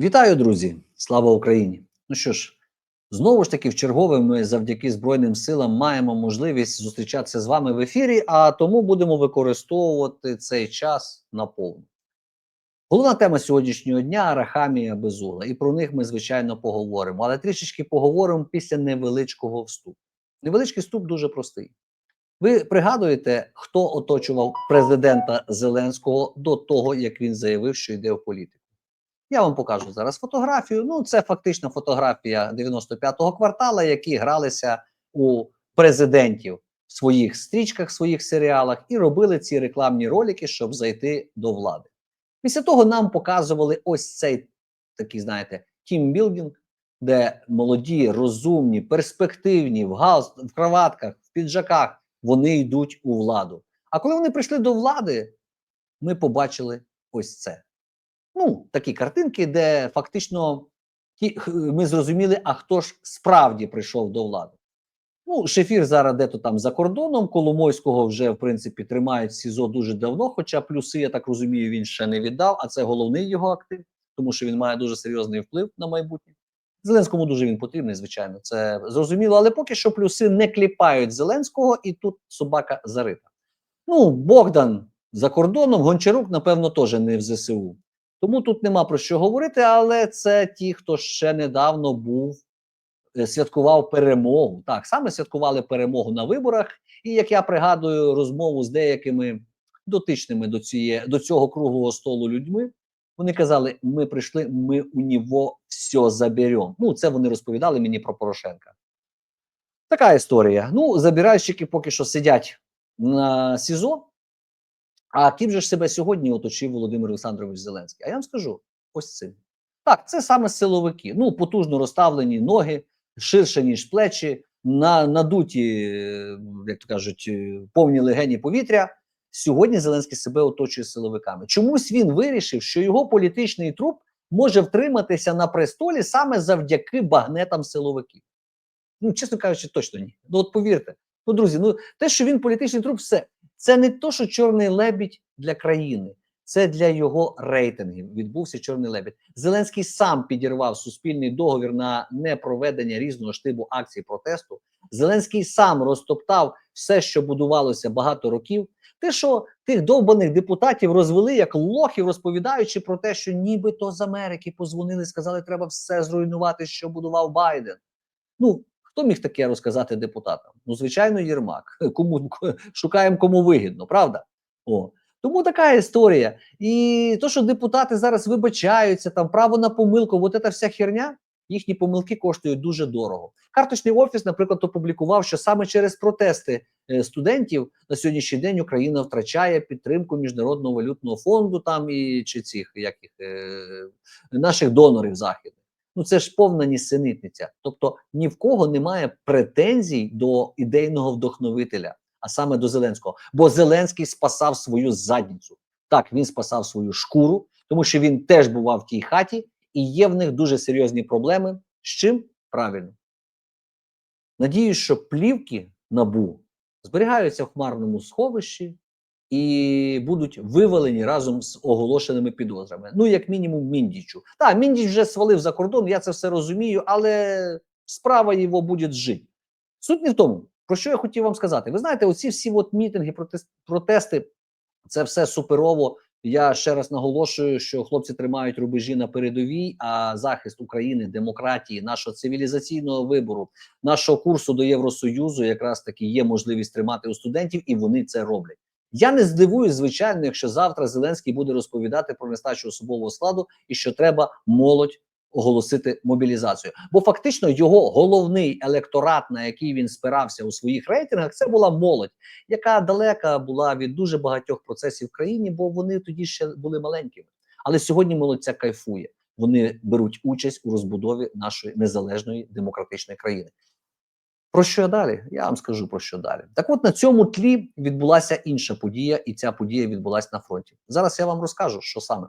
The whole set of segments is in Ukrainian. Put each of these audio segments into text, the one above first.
Вітаю, друзі! Слава Україні! Ну що ж, знову ж таки, в чергове ми завдяки Збройним силам маємо можливість зустрічатися з вами в ефірі, а тому будемо використовувати цей час наповну. Головна тема сьогоднішнього дня Арахамія Безугла, і про них ми, звичайно, поговоримо, але трішечки поговоримо після невеличкого вступу. Невеличкий вступ дуже простий. Ви пригадуєте, хто оточував президента Зеленського до того, як він заявив, що йде в політику? Я вам покажу зараз фотографію. Ну, це фактично фотографія 95-го квартала, які гралися у президентів в своїх стрічках, своїх серіалах і робили ці рекламні ролики, щоб зайти до влади. Після того нам показували ось цей такий, знаєте, тімбілдинг, де молоді, розумні, перспективні, в галст, в кроватках, в піджаках вони йдуть у владу. А коли вони прийшли до влади, ми побачили ось це. Ну, такі картинки, де фактично ми зрозуміли, а хто ж справді прийшов до влади. Ну, Шефір зараз де-то там за кордоном, Коломойського вже, в принципі, тримають СІЗО дуже давно, хоча плюси, я так розумію, він ще не віддав, а це головний його актив, тому що він має дуже серйозний вплив на майбутнє. Зеленському дуже він потрібний, звичайно, це зрозуміло, але поки що плюси не кліпають Зеленського, і тут собака зарита. Ну, Богдан за кордоном, Гончарук, напевно, теж не в ЗСУ. Тому тут нема про що говорити, але це ті, хто ще недавно був, е, святкував перемогу. Так, саме святкували перемогу на виборах. І як я пригадую розмову з деякими дотичними до цієї, до цього круглого столу людьми, вони казали: ми прийшли, ми у нього все заберемо. Ну, це вони розповідали мені про Порошенка. Така історія. Ну, забиральщики поки що сидять на СІЗО. А ким же ж себе сьогодні оточив Володимир Олександрович Зеленський? А я вам скажу ось цим. Так, це саме силовики. Ну, потужно розставлені ноги, ширше, ніж плечі, на, надуті, е, як то кажуть, е, повні легені повітря. Сьогодні Зеленський себе оточує силовиками. Чомусь він вирішив, що його політичний труп може втриматися на престолі саме завдяки багнетам силовиків. Ну, чесно кажучи, точно ні. Ну, от повірте. Ну, друзі, ну те, що він політичний труп, все. Це не то, що чорний лебідь для країни, це для його рейтингів. Відбувся чорний лебідь. Зеленський сам підірвав суспільний договір на непроведення різного штибу акцій протесту. Зеленський сам розтоптав все, що будувалося багато років. Те, що тих довбаних депутатів розвели як лохів, розповідаючи про те, що нібито з Америки позвонили, сказали, треба все зруйнувати, що будував Байден. Ну Хто міг таке розказати депутатам? Ну, звичайно, Єрмак. Кому шукаємо кому вигідно, правда? О. Тому така історія. І то, що депутати зараз вибачаються, там право на помилку, от ця вся херня, їхні помилки коштують дуже дорого. Карточний офіс, наприклад, опублікував, що саме через протести е, студентів на сьогоднішній день Україна втрачає підтримку міжнародного валютного фонду там і чи цих як їх, е, наших донорів західних. Ну це ж повна нісенітниця. Тобто ні в кого немає претензій до ідейного вдохновителя, а саме до Зеленського. Бо Зеленський спасав свою задницю. Так, він спасав свою шкуру, тому що він теж бував в тій хаті, і є в них дуже серйозні проблеми. З чим правильно? Надіюсь, що плівки набу зберігаються в хмарному сховищі і будуть вивалені разом з оголошеними підозрами. Ну, як мінімум, міндічу. Так, міндіч вже свалив за кордон, я це все розумію, але справа його буде жити. Суть не в тому, про що я хотів вам сказати. Ви знаєте, оці всі от мітинги, протести, це все суперово. Я ще раз наголошую, що хлопці тримають рубежі на передовій, а захист України, демократії, нашого цивілізаційного вибору, нашого курсу до Євросоюзу, якраз таки є можливість тримати у студентів, і вони це роблять. Я не здивуюсь, звичайно, якщо завтра Зеленський буде розповідати про нестачу особового складу і що треба молодь оголосити мобілізацію. Бо фактично його головний електорат, на який він спирався у своїх рейтингах, це була молодь, яка далека була від дуже багатьох процесів в країні, бо вони тоді ще були маленькими. Але сьогодні молодь ця кайфує. Вони беруть участь у розбудові нашої незалежної демократичної країни. Про що далі? Я вам скажу про що далі. Так, от на цьому тлі відбулася інша подія, і ця подія відбулася на фронті. Зараз я вам розкажу, що саме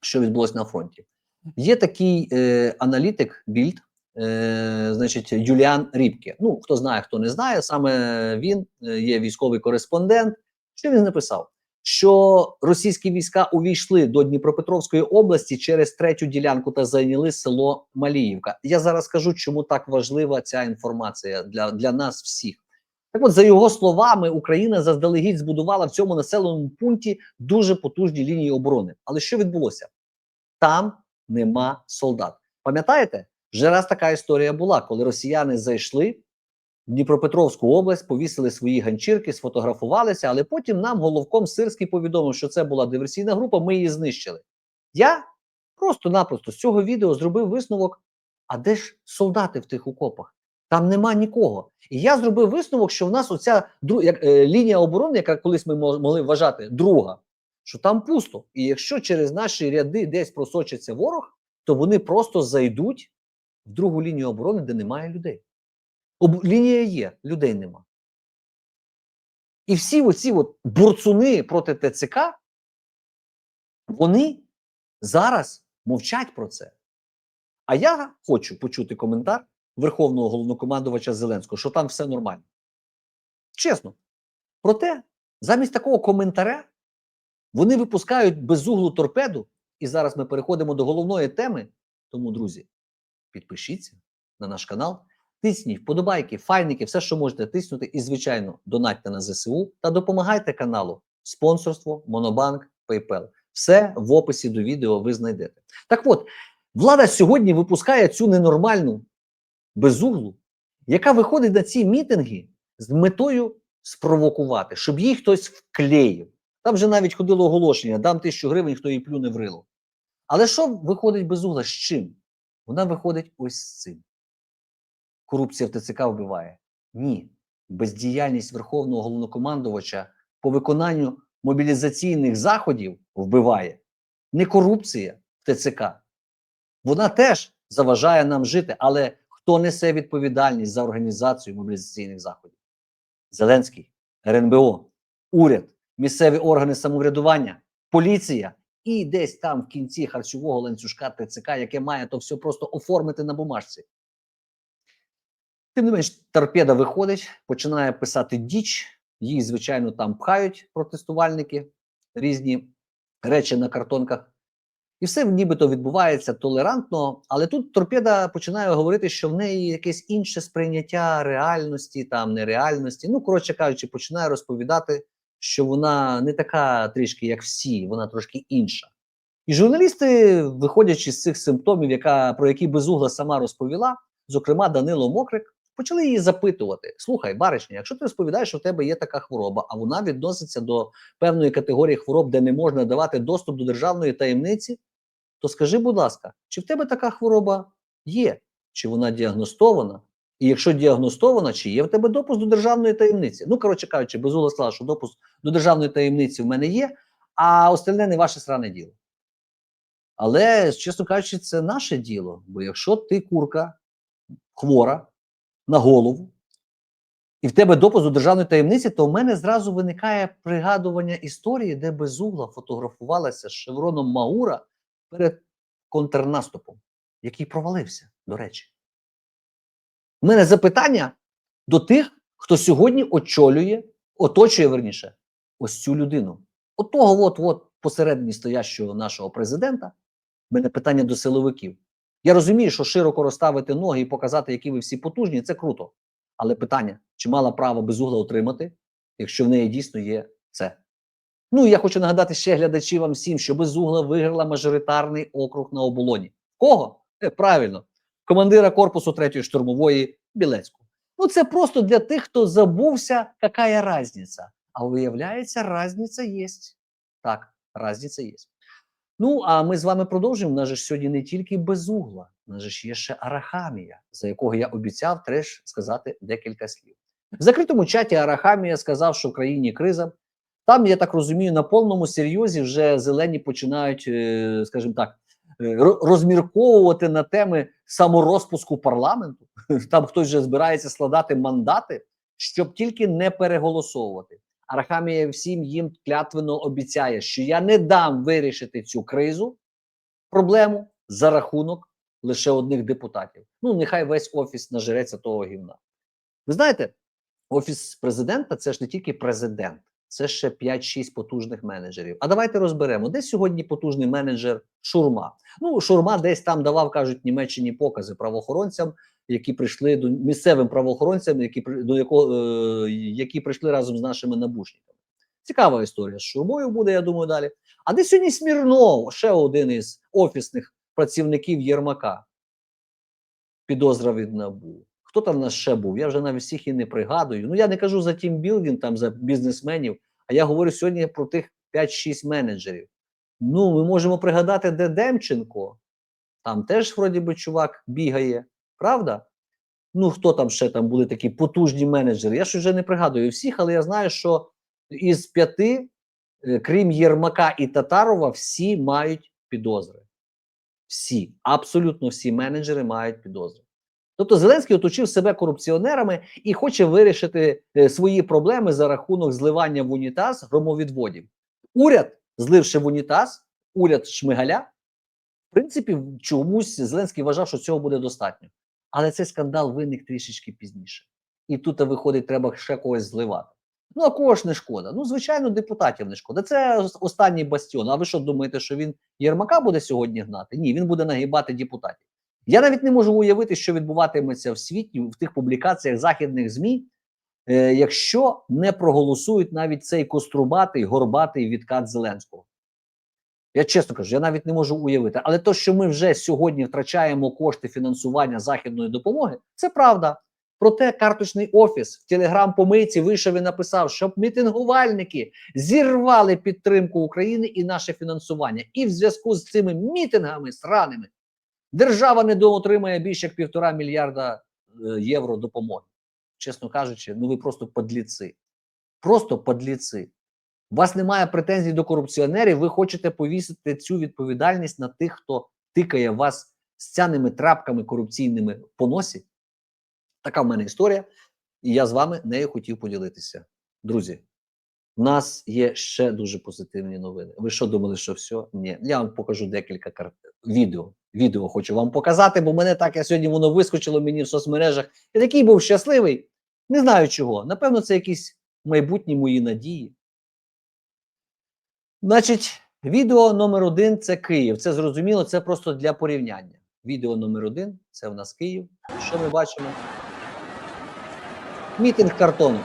що відбулося на фронті. Є такий е, аналітик Більд, е, значить, Юліан Рібке. Ну, хто знає, хто не знає, саме він е, є військовий кореспондент. Що він написав? Що російські війська увійшли до Дніпропетровської області через третю ділянку та зайняли село Маліївка. Я зараз скажу, чому так важлива ця інформація для, для нас всіх. Так от, за його словами, Україна заздалегідь збудувала в цьому населеному пункті дуже потужні лінії оборони. Але що відбулося? Там нема солдат. Пам'ятаєте? Вже раз така історія була, коли росіяни зайшли Дніпропетровську область, повісили свої ганчірки, сфотографувалися, але потім нам головком Сирський повідомив, що це була диверсійна група, ми її знищили. Я просто-напросто з цього відео зробив висновок: а де ж солдати в тих окопах? Там нема нікого. І я зробив висновок, що в нас оця дру, як, е, лінія оборони, яка колись ми могли вважати друга, що там пусто. І якщо через наші ряди десь просочиться ворог, то вони просто зайдуть в другу лінію оборони, де немає людей. Об, лінія є, людей нема. І всі оці от бурцуни проти ТЦК, вони зараз мовчать про це. А я хочу почути коментар Верховного головнокомандувача Зеленського, що там все нормально. Чесно. Проте, замість такого коментаря вони випускають безуглу торпеду, і зараз ми переходимо до головної теми. Тому, друзі, підпишіться на наш канал, тисніть вподобайки, файники, все, що можете тиснути, і, звичайно, донатьте на ЗСУ та допомагайте каналу. Спонсорство, Монобанк, PayPal. Все в описі до відео ви знайдете. Так от, влада сьогодні випускає цю ненормальну безуглу, яка виходить на ці мітинги з метою спровокувати, щоб їй хтось вклеїв. Там вже навіть ходило оголошення: дам тисячу гривень, хто їй плюне в рило. Але що виходить безугла? З чим? Вона виходить ось з цим. Корупція в ТЦК вбиває. Ні. Бездіяльність Верховного головнокомандувача по виконанню мобілізаційних заходів вбиває. Не корупція в ТЦК. Вона теж заважає нам жити, але хто несе відповідальність за організацію мобілізаційних заходів? Зеленський, РНБО, уряд, місцеві органи самоврядування, поліція і десь там в кінці харчового ланцюжка ТЦК, яке має то все просто оформити на бумажці. Тим не менш, торпеда виходить, починає писати діч, її, звичайно, там пхають протестувальники, різні речі на картонках. І все нібито відбувається толерантно, але тут торпеда починає говорити, що в неї якесь інше сприйняття реальності, там нереальності. Ну, коротше кажучи, починає розповідати, що вона не така трішки, як всі, вона трошки інша. І журналісти, виходячи з цих симптомів, яка, про які безугла сама розповіла, зокрема Данило Мокрик, почали її запитувати: слухай, баришня, якщо ти розповідаєш, що в тебе є така хвороба, а вона відноситься до певної категорії хвороб, де не можна давати доступ до державної таємниці, то скажи, будь ласка, чи в тебе така хвороба є? Чи вона діагностована? І якщо діагностована, чи є в тебе допуск до державної таємниці? Ну, коротше кажучи, Безугла сказала, що допуск до державної таємниці в мене є, а остальне не ваше сране діло. Але, чесно кажучи, це наше діло. Бо якщо ти курка хвора на голову, і в тебе допуск до державної таємниці, то в мене зразу виникає пригадування історії, де Безугла фотографувалася з шевроном Маура перед контрнаступом, який провалився, до речі. У мене запитання до тих, хто сьогодні очолює, оточує верніше, ось цю людину. От того от, от посередині стоящого нашого президента. У мене питання до силовиків. Я розумію, що широко розставити ноги і показати, які ви всі потужні, це круто. Але питання: чи мала право безугла отримати, якщо в неї дійсно є це? Ну і я хочу нагадати ще глядачі вам всім, що безугла виграла мажоритарний округ на оболоні. Кого? Е, правильно, командира корпусу 3-ї штурмової Білецького. Ну це просто для тих, хто забувся, яка різниця. А виявляється, різниця є. Так, різниця є. Ну, а ми з вами продовжуємо. У нас же ж сьогодні не тільки безугла, у нас же ж є ще Арахамія, за якого я обіцяв теж сказати декілька слів. В закритому чаті Арахамія сказав, що в країні криза. Там, я так розумію, на повному серйозі вже зелені починають, е, скажімо так, е, розмірковувати на теми саморозпуску парламенту. Там хтось вже збирається складати мандати, щоб тільки не переголосовувати. Арахамія всім їм клятвенно обіцяє, що я не дам вирішити цю кризу, проблему за рахунок лише одних депутатів. Ну, нехай весь офіс нажереться того гімна. Ви знаєте, офіс президента це ж не тільки президент, це ще 5-6 потужних менеджерів. А давайте розберемо, де сьогодні потужний менеджер Шурма. Ну, Шурма десь там давав, кажуть, Німеччині покази правоохоронцям, які прийшли до місцевим правоохоронцям, які до якого е, які прийшли разом з нашими набушниками. Цікава історія з Шурмою буде, я думаю, далі. А де сьогодні Смірнов, ще один із офісних працівників Єрмака? Підозра від НАБУ. Хто там в нас ще був? Я вже навіть всіх і не пригадую. Ну я не кажу за тімбілдинг, там за бізнесменів, а я говорю сьогодні про тих 5-6 менеджерів. Ну, ми можемо пригадати, де Демченко. Там теж, вроді би, чувак бігає, правда? Ну, хто там ще там були такі потужні менеджери? Я ж вже не пригадую всіх, але я знаю, що із п'яти, е, крім Єрмака і Татарова, всі мають підозри. Всі, абсолютно всі менеджери мають підозри. Тобто Зеленський оточив себе корупціонерами і хоче вирішити е, свої проблеми за рахунок зливання в унітаз громовідводів. Уряд, зливши в унітаз, уряд Шмигаля, в принципі, чомусь Зеленський вважав, що цього буде достатньо. Але цей скандал виник трішечки пізніше. І тут, виходить, треба ще когось зливати. Ну, а кого ж не шкода? Ну, звичайно, депутатів не шкода. Це останній бастіон. А ви що думаєте, що він Єрмака буде сьогодні гнати? Ні, він буде нагибати депутатів. Я навіть не можу уявити, що відбуватиметься в світі в тих публікаціях західних ЗМІ, е, якщо не проголосують навіть цей кострубатий, горбатий відкат Зеленського. Я чесно кажу, я навіть не можу уявити. Але то, що ми вже сьогодні втрачаємо кошти фінансування західної допомоги, це правда. Проте карточний офіс в телеграм-помийці вийшов і написав, щоб мітингувальники зірвали підтримку України і наше фінансування. І в зв'язку з цими мітингами сраними держава не доотримає більше як півтора мільярда е, євро допомоги. Чесно кажучи, ну ви просто подліци. Просто подліци. У вас немає претензій до корупціонерів, ви хочете повісити цю відповідальність на тих, хто тикає вас сцяними трапками корупційними в поносі. Така в мене історія, і я з вами нею хотів поділитися. Друзі, в нас є ще дуже позитивні новини. Ви що думали, що все? Ні, я вам покажу декілька кар... відео. Відео хочу вам показати, бо мене так я сьогодні воно вискочило мені в соцмережах. Я такий був щасливий. Не знаю чого. Напевно, це якісь майбутні мої надії. Значить, відео номер один це Київ. Це зрозуміло, це просто для порівняння. Відео номер один це в нас Київ. Що ми бачимо? Мітинг картону.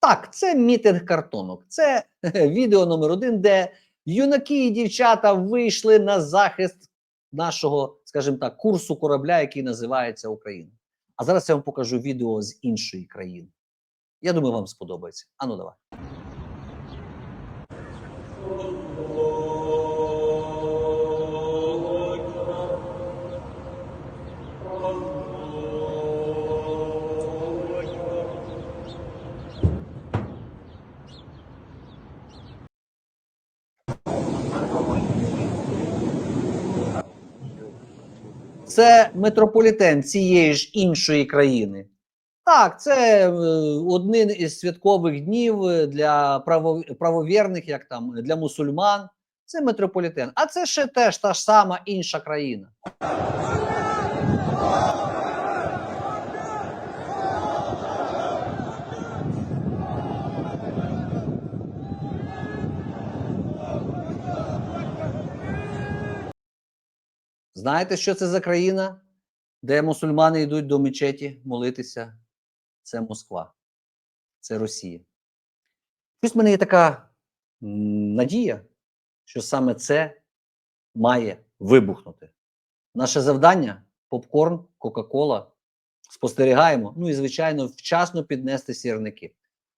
Так, це мітинг картонок. Це відео номер один, де юнаки і дівчата вийшли на захист нашого, скажімо так, курсу корабля, який називається Україна. А зараз я вам покажу відео з іншої країни. Я думаю, вам сподобається. Ану, давай. Це метрополітен цієї ж іншої країни. Так, це е, один із святкових днів е, для правовірних, як там для мусульман. Це метрополітен. А це ще теж та ж сама інша країна. Знаєте, що це за країна, де мусульмани йдуть до мечеті молитися? Це Москва, це Росія. Щось в мене є така надія, що саме це має вибухнути. Наше завдання попкорн, Кока-Кола. Спостерігаємо. Ну і, звичайно, вчасно піднести сірники.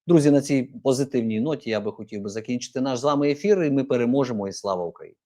Друзі, на цій позитивній ноті я би хотів би закінчити наш з вами ефір, і ми переможемо. І слава Україні!